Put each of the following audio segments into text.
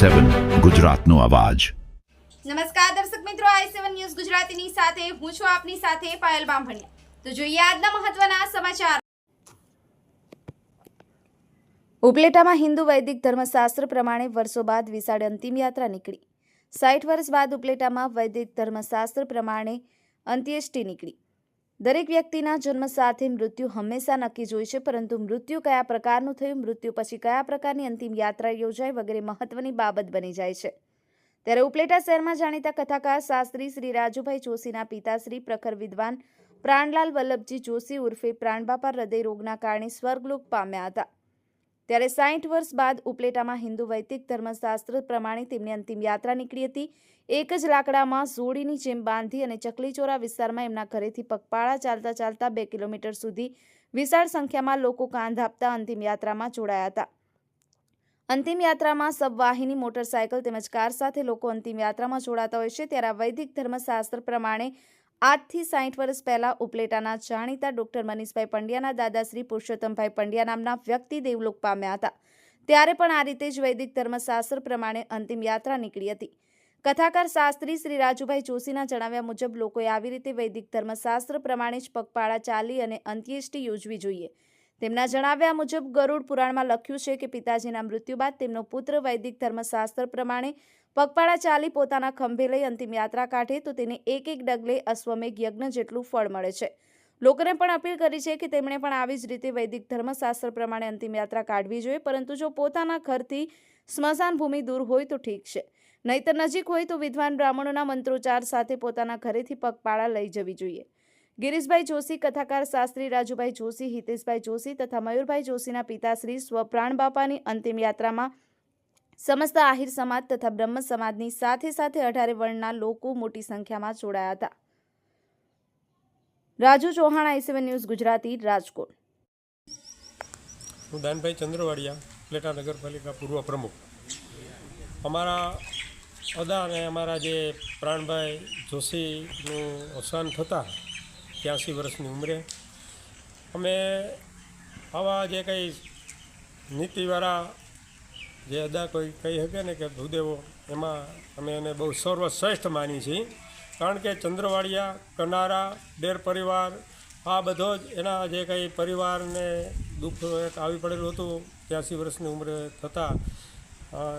સેવન ગુજરાતનો અવાજ. નમસ્કાર દર્શક મિત્રો, આઈ સેવન ન્યૂઝ ગુજરાતીની સાથે હું છું આપની સાથે પાયલ બામભણિયા. તો જોઈએ આજના મહત્વના સમાચાર. ઉપલેટામાં હિન્દુ વૈદિક ધર્મશાસ્ત્ર પ્રમાણે વર્ષો બાદ વિશાળ અંતિમ યાત્રા નીકળી. સાઠ વર્ષ બાદ ઉપલેટામાં વૈદિક ધર્મશાસ્ત્ર પ્રમાણે અંત્યેષ્ટિ નીકળી. દરેક વ્યક્તિના જન્મ સાથે મૃત્યુ હંમેશા નક્કી જ હોય છે, પરંતુ મૃત્યુ કયા પ્રકારનું થયું, મૃત્યુ પછી કયા પ્રકારની અંતિમ યાત્રા યોજાય વગેરે મહત્વની બાબત બની જાય છે. ત્યારે ઉપલેટા શહેરમાં જાણીતા કથાકાર શાસ્ત્રી શ્રી રાજુભાઈ જોશીના પિતા શ્રી પ્રખર વિદ્વાન પ્રાણલાલ વલ્લભજી જોશી ઉર્ફે પ્રાણબાપા હૃદય રોગના કારણે સ્વર્ગલોક પામ્યા હતા. ત્યારે સાઠ વર્ષ બાદ ઉપલેટામાં હિન્દુ વૈદિક ધર્મશાસ્ત્ર પ્રમાણે તેમની અંતિમ યાત્રા નીકળી હતી. એક જ લાકડામાં જોડીની જેમ બાંધી અને ચકલીચોરા વિસ્તારમાં એમના ઘરેથી પગપાળા ચાલતા ચાલતા બે કિલોમીટર સુધી વિશાળ સંખ્યામાં લોકો કાંધ આપતા અંતિમ યાત્રામાં જોડાયા હતા. અંતિમ યાત્રામાં સબવાહિની, મોટરસાયકલ તેમજ કાર સાથે લોકો અંતિમ યાત્રામાં જોડાતા હોય છે. ત્યારે વૈદિક ધર્મશાસ્ત્ર પ્રમાણે આજથી સાઠ વર્ષ પહેલાં ઉપલેટાના જાણીતા ડોક્ટર મનીષભાઈ પંડ્યાના દાદાશ્રી પુરુષોત્તમભાઈ પંડ્યા નામના વ્યક્તિ દેવલોક પામ્યા હતા. ત્યારે પણ આ રીતે જ વૈદિક ધર્મશાસ્ત્ર પ્રમાણે અંતિમ યાત્રા નીકળી હતી. કથાકાર શાસ્ત્રી શ્રી રાજુભાઈ જોશીના જણાવ્યા મુજબ લોકોએ આવી રીતે વૈદિક ધર્મશાસ્ત્ર પ્રમાણે જ પગપાળા ચાલી અને અંત્યેષ્ટિ યોજવી જોઈએ. તેમના જણાવ્યા મુજબ ગરુડ પુરાણમાં લખ્યું છે કે પિતાજીના મૃત્યુ બાદ તેમનો પુત્ર વૈદિક ધર્મશાસ્ત્ર પ્રમાણે પગપાળા ચાલી પોતાના ખંભે લઈ અંતિમ યાત્રા કાઢે તો તેને એક એક ડગલે અશ્વમેઘ યજ્ઞ જેટલું ફળ મળે છે. લોકોને પણ અપીલ કરી છે કે તેમણે પણ આવી જ રીતે વૈદિક ધર્મશાસ્ત્ર પ્રમાણે અંતિમ યાત્રા કાઢવી જોઈએ, પરંતુ જો પોતાના ઘરથી સ્મશાન ભૂમિ દૂર હોય તો ઠીક છે. નહીતર નજીક હોય તો વિદ્વાન બ્રાહ્મણોના મંત્રોચ્ચાર સાથે પોતાના ઘરેથી પગપાળા લઈ જવી જોઈએ. ગિરીશભાઈ જોશી, કથાકાર શાસ્ત્રી રાજુભાઈ જોશી, હિતેશભાઈ જોશી તથા મયુરભાઈ જોશીના પિતાશ્રી સ્વપ્રાણ બાપાની અંતિમ યાત્રામાં સમસ્ત આહિર સમાજ તથા બ્રહ્મ સમાજની સાથે સાથે અઢારે વર્ણના લોકો મોટી સંખ્યામાં જોડાયા હતા. Raju Chauhan, I News, Gujarati, Rajkot. હું દાનભાઈ ચંદ્રવાડિયા પ્લેટા નગરપાલિકા પૂર્વ પ્રમુખ. અમારા અદા અને અમારા જે પ્રાણભાઈ જોશીનું અવસાન થતાં ત્યાંસી વર્ષની ઉંમરે, અમે આવા જે કંઈ નીતિવાળા જે અદા કોઈ કહી શકે ને કે ભૂદેવો, એમાં અમે એને બહુ સર્વશ્રેષ્ઠ માની છીએ. કારણ કે ચંદ્રવાડિયા, કનારા, ડેર પરિવાર, આ બધો જ એના જે કંઈ પરિવારને દુઃખ એક આવી પડેલું હતું, ત્યાંસી વર્ષની ઉંમરે થતાં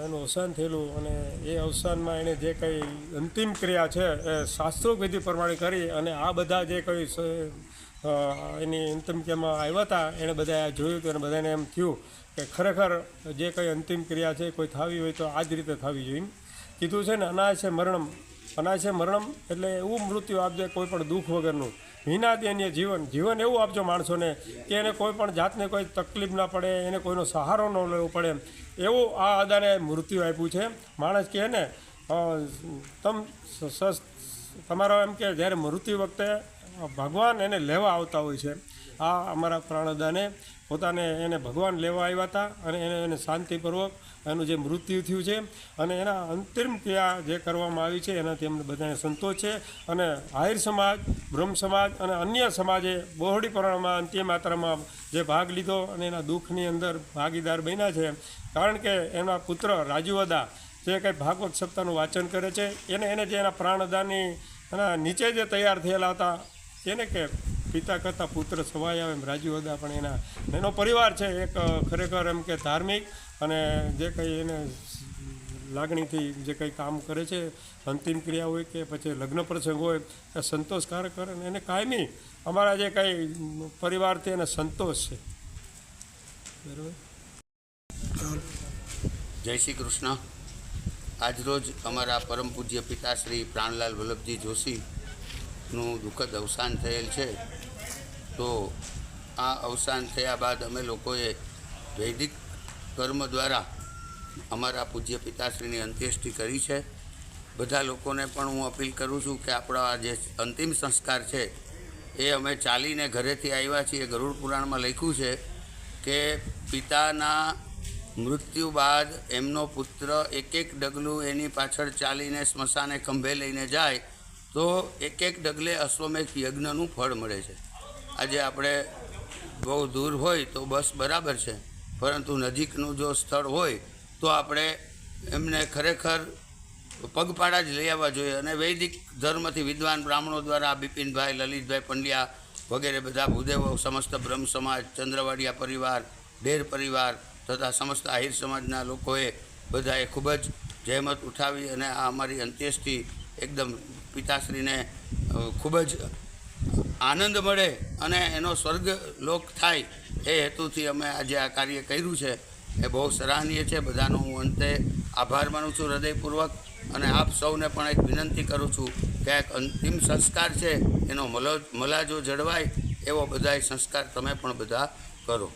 એનું અવસાન થયેલું અને એ અવસાનમાં એણે જે કંઈ અંતિમ ક્રિયા છે એ શાસ્ત્રો વિધિ પ્રમાણે કરી અને આ બધા જે કંઈ એની અંતિમ ક્રિયામાં આવ્યા હતા, એણે બધાએ જોયું હતું અને બધાને એમ થયું કે ખરેખર જે કંઈ અંતિમ ક્રિયા છે, કોઈ થવી હોય તો આ જ રીતે થવી જોઈએ. કીધું છે ને અનાશે મરણમ અનાશે મરણમ એટલે એવું મૃત્યુ આપજે કોઈ પણ દુઃખ વગરનું. વિના અન્ય જીવન જીવન એવું આપજો માણસોને કે એને કોઈ પણ જાતને કોઈ તકલીફ ના પડે, એને કોઈનો સહારો ન લેવો પડે. એવું આ અદાને મૃત્યુ આપ્યું છે. માણસ કહે ને તમ તમારો એમ કે જ્યારે મૃત્યુ વખતે ભગવાન એને લેવા આવતા હોય છે. આ અમારા પ્રાણદાને પોતાને એને ભગવાન લેવા આવ્યા હતા અને એને એને શાંતિપૂર્વક એનું જે મૃત્યુ થયું છે અને એના અંતિમ ક્રિયા જે કરવામાં આવી છે, એનાથી અમને બધાને સંતોષ છે અને આહિર સમાજ, બ્રહ્મ સમાજ અને અન્ય સમાજે બહોળી પ્રમાણમાં અંતિમ માત્રામાં જે ભાગ લીધો અને એના દુઃખની અંદર ભાગીદાર બન્યા છે. કારણ કે એના પુત્ર રાજુવદા જે કંઈ ભાગવત સપ્તાહનું વાંચન કરે છે, એને એને જે એના પ્રાણદાનની એના નીચે જે તૈયાર થયેલા હતા એને કે પિતા કરતાં પુત્ર સવાય આવે એમ રાજુ હદા પણ એના, એનો પરિવાર છે એક ખરેખર એમ કે ધાર્મિક અને જે કંઈ એને લાગણીથી જે કંઈ કામ કરે છે, અંતિમ ક્રિયા હોય કે પછી લગ્ન પ્રસંગ હોય, એ સંતોષકારક કરે અને એને કાયમી અમારા જે કંઈ પરિવારથી એને સંતોષ છે. બરાબર? જય શ્રી કૃષ્ણ. આજરોજ અમારા પરમ પૂજ્ય પિતાશ્રી પ્રાણલાલ વલ્લભજી જોશીનું દુઃખદ અવસાન થયેલ છે. તો આ અવસાન થયા બાદ અમે લોકોએ વૈદિક કર્મ દ્વારા અમારા પૂજ્ય પિતાશ્રીની અંત્યેષ્ટિ કરી છે. બધા લોકોને પણ હું અપીલ કરું છું કે આપણા જે અંતિમ સંસ્કાર છે, એ અમે ચાલીને ઘરેથી આવ્યા છીએ, ગરુડ પુરાણમાં લખ્યું છે કે પિતાના મૃત્યુ બાદ એમનો પુત્ર એક એક ડગલું એની પાછળ ચાલીને સ્મશાને ખંભે લઈને જાય, તો એક એક ડગલે અશ્વમેઘ યજ્ઞનું ફળ મળે છે. આજે આપણે બહુ દૂર હોય તો બસ બરાબર છે. પરંતુ નજીકનું જો સ્થળ હોય તો આપણે એમને ખરેખર પગપાળા જ લઈ આવવા જોઈએ. અને વૈદિક ધર્મથી વિદ્વાન બ્રાહ્મણો દ્વારા બિપિનભાઈ, લલિતભાઈ પંડ્યા વગેરે બધા ભૂદેવો, સમસ્ત બ્રહ્મ સમાજ, ચંદ્રવાડિયા પરિવાર ઢેર પરિવાર તથા સમસ્ત આહિર સમાજના લોકોએ બધાએ ખૂબ જ જહેમત ઉઠાવી અને આ અમારી અંત્યેષ્ટિ એકદમ પિતાશ્રીને ખૂબ જ આનંદ મળે અને એનો સ્વર્ગ લોક થાય એ હેતુથી અમે આજે આ કાર્ય કર્યું છે. એ બહુ સરાહનીય છે. બધાનો હું અંતે આભાર માનું છું હૃદયપૂર્વક અને આપ સૌને પણ એક વિનંતી કરું છું કે એક અંતિમ સંસ્કાર છે. એનો મલો મલાજો જળવાય એવો બધાય સંસ્કાર તમે પણ બધા કરો.